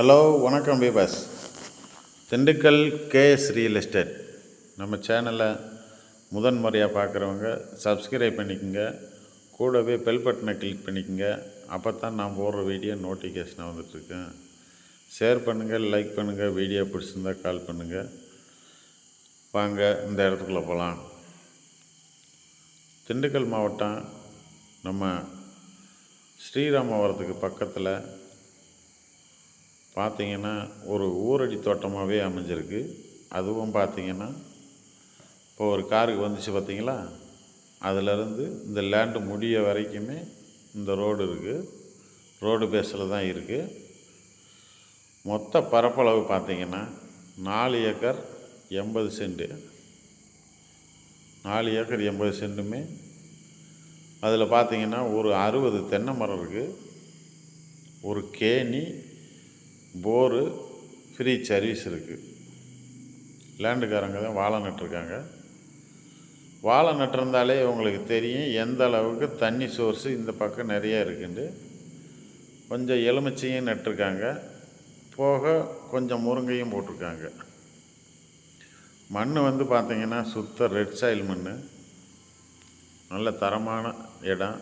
Hello வணக்கம் பீபாஸ் Dindigul KS real estate. நம்ம சேனலை முதன் முறையாக பார்க்குறவங்க சப்ஸ்கிரைப் பண்ணிக்கோங்க. கூடவே பெல் பட்டனை கிளிக் பண்ணிக்கோங்க. அப்போ தான் நான் போடுற வீடியோ நோட்டிஃபிகேஷனாக வந்துட்டுருக்கேன் ஷேர் பண்ணுங்கள் லைக் பண்ணுங்கள் வீடியோ பிடிச்சிருந்தா கால் பண்ணுங்கள். வாங்க இந்த இடத்துக்குள்ளே போகலாம். திண்டுக்கல் மாவட்டம் நம்ம ஸ்ரீராமபுரத்துக்கு பக்கத்தில் பார்த்தீங்கன்னா ஒரு ஊரடி தோட்டமாகவே அமைஞ்சிருக்கு. அதுவும் பார்த்தீங்கன்னா இப்போ ஒரு காருக்கு வந்துச்சு பார்த்தீங்களா? அதிலிருந்து இந்த லேண்டு முடிய வரைக்குமே இந்த ரோடு இருக்குது ரோடு பேஸில் தான் இருக்குது மொத்த பரப்பளவு பார்த்தீங்கன்னா நாலு ஏக்கர் எண்பது சென்ட்டு நாலு ஏக்கர் எண்பது சென்ட்டுமே. அதில் பார்த்தீங்கன்னா ஒரு அறுபது தென்னை மரம் இருக்குது ஒரு கேணி போரு ஃப்ரீ சர்வீஸ் இருக்குது லேண்டுக்காரங்க தான் வாழை நட்டிருக்காங்க. வாழை நட்டிருந்தாலே உங்களுக்கு தெரியும் எந்த அளவுக்கு தண்ணி சோர்ஸு இந்த பக்கம் நிறைய இருக்குண்டு கொஞ்சம் எலுமிச்சையும் நட்டிருக்காங்க. போக கொஞ்சம் முருங்கையும் போட்டிருக்காங்க. மண் வந்து பார்த்திங்கன்னா சுத்த ரெட் சாயில் மண் நல்ல தரமான இடம்.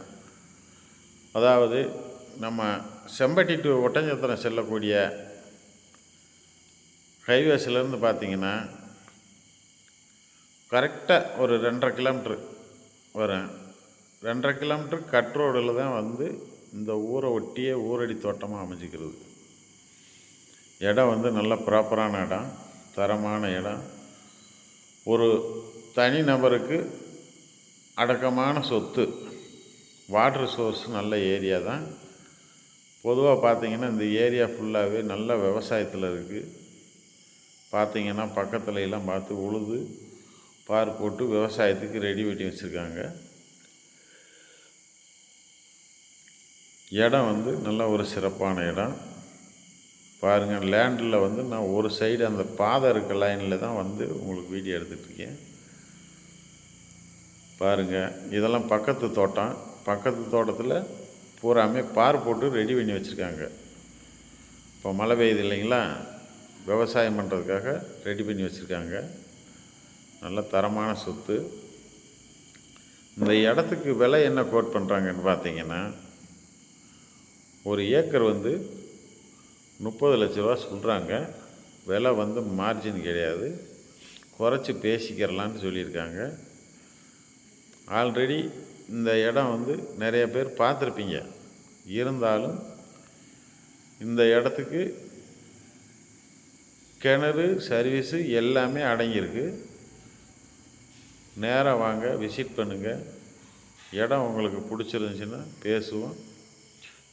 அதாவது நம்ம செம்பட்டி டு ஒட்டஞ்சத்திரம் செல்லக்கூடிய ஹைவேஸ்லேருந்து பார்த்தீங்கன்னா கரெக்டாக ஒரு ரெண்டரை கிலோமீட்ரு வரும். ரெண்டரை கிலோமீட்ரு கட் ரோடில் தான் வந்து இந்த ஊரை ஒட்டியே ஊரடி தோட்டமாக அமைஞ்சிக்கிறது. இடம் வந்து நல்ல ப்ராப்பரான இடம் தரமான இடம். ஒரு தனி நபருக்கு அடக்கமான சொத்து வாட்டர் சோர்ஸ் நல்ல ஏரியா தான். பொதுவாக பார்த்திங்கன்னா இந்த ஏரியா ஃபுல்லாகவே நல்ல விவசாயத்தில் இருக்குது பார்த்தீங்கன்னா பக்கத்துல எல்லாம் பார்த்து உழுது பார் போட்டு விவசாயத்துக்கு ரெடி பண்ணி வச்சுருக்காங்க. இடம் வந்து நல்ல ஒரு சிறப்பான இடம். பாருங்கள் லேண்டில் வந்து நான் ஒரு சைடு அந்த பாதை இருக்க லைனில் தான் வந்து உங்களுக்கு வீடியோ எடுத்துகிட்ருக்கேன் பாருங்கள் இதெல்லாம் பக்கத்து தோட்டம். பக்கத்து தோட்டத்தில் பூராமே பார் போட்டு ரெடி பண்ணி வச்சுருக்காங்க. இப்போ மழை பெய்யுது இல்லைங்களா? விவசாயம் பண்ணுறதுக்காக ரெடி பண்ணி வச்சுருக்காங்க. நல்ல தரமான சொத்து. இந்த இடத்துக்கு விலை என்ன கோட் பண்ணுறாங்கன்னு பார்த்தீங்கன்னா ஒரு ஏக்கர் வந்து முப்பது லட்ச ரூபா சொல்கிறாங்க விலை வந்து மார்ஜின் கிடையாது. குறைச்சி பேசிக்கிறலான்னு சொல்லியிருக்காங்க. ஆல்ரெடி இந்த இடம் வந்து நிறைய பேர் பார்த்துருப்பீங்க. இருந்தாலும் இந்த இடத்துக்கு கிணறு சர்வீஸு எல்லாமே அடங்கியிருக்கு. நேராக வாங்க விசிட் பண்ணுங்கள் இடம் உங்களுக்கு பிடிச்சிருந்துச்சின்னா பேசுவோம்.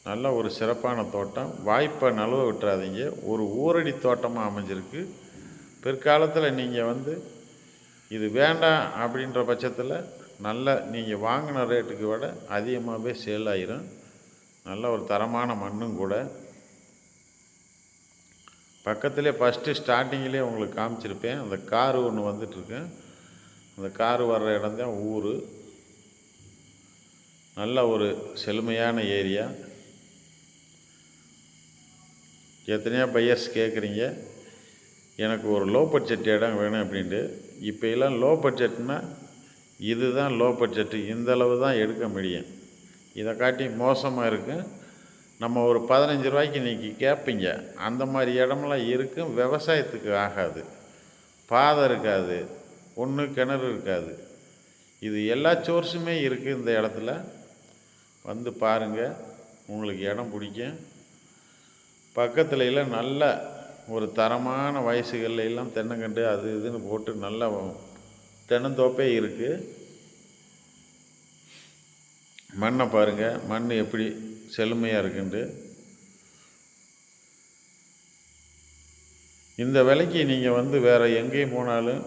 நல்ல ஒரு சிறப்பான தோட்டம். வாய்ப்பை நழுவ விட்டுறாதீங்க. ஒரு ஊரடி தோட்டமாக அமைஞ்சிருக்கு. பிற்காலத்தில் நீங்கள் வந்து இது வேண்டாம் அப்படின்ற பட்சத்தில் நல்ல நீங்கள் வாங்கின ரேட்டுக்கு விட அதிகமாகவே சேல் ஆயிரும். நல்ல ஒரு தரமான மண்ணும் கூட. பக்கத்துலேயே ஃபஸ்ட்டு ஸ்டார்டிங்கிலே உங்களுக்கு காமிச்சிருப்பேன். அந்த காரு ஒன்று வந்துட்டுருக்கு. அந்த காரு வர்ற இடம் தான் ஊர். நல்ல ஒரு செழுமையான ஏரியா. எத்தனையோ பையர்ஸ் கேட்குறீங்க எனக்கு ஒரு லோ பட்ஜெட் இடம் வேணும் அப்படின்ட்டு. இப்போ எல்லாம் லோ பட்ஜெட்னா இதுதான் லோ பட்ஜெட்டு இந்தளவு தான் எடுக்க முடியும். இதை காட்டி மோசமாக இருக்கும் நம்ம ஒரு பதினஞ்சு ரூபாய்க்கு இன்றைக்கி கேட்பீங்க அந்த மாதிரி இடமெல்லாம் இருக்கும் விவசாயத்துக்கு ஆகாது. பாதை இருக்காது. ஒன்று கிணறு இருக்காது. இது எல்லா சோர்ஸுமே இருக்குது இந்த இடத்துல. வந்து பாருங்கள் உங்களுக்கு இடம் பிடிக்கும். பக்கத்துல எல்லாம் நல்ல ஒரு தரமான வயசுகளில் எல்லாம் தென்னங்கண்டு அது இதுன்னு போட்டு நல்ல தென்னந்தோப்பே இருக்குது மண்ணை பாருங்கள் மண் எப்படி செழுமையாக இருக்குன்ட்டு. இந்த விலைக்கு நீங்கள் வந்து வேறு எங்கேயும் போனாலும்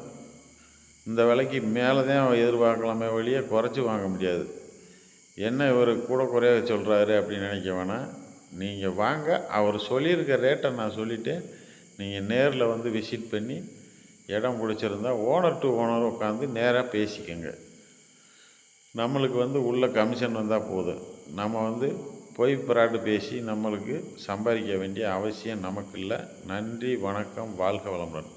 இந்த விலைக்கு மேலே தான் எதிர்பார்க்கலாமே வழியே குறைச்சி வாங்க முடியாது. என்ன இவர் கூட குறைய சொல்கிறாரு அப்படின்னு நினைக்க வேணாம். நீங்கள் வாங்க அவர் சொல்லியிருக்க ரேட்டை நான் சொல்லிவிட்டேன் நீங்கள் நேரில் வந்து விசிட் பண்ணி இடம் பிடிச்சிருந்தா ஓனர் டு ஓனர் உட்காந்து நேராக பேசிக்கோங்க. நம்மளுக்கு வந்து உள்ள கமிஷன் வந்தால் போதும் நம்ம வந்து பொய் பிராடு பேசி நம்மளுக்கு சம்பாதிக்க வேண்டிய அவசியம் நமக்கு இல்லை. நன்றி வணக்கம் வாழ்க வளமுடன்.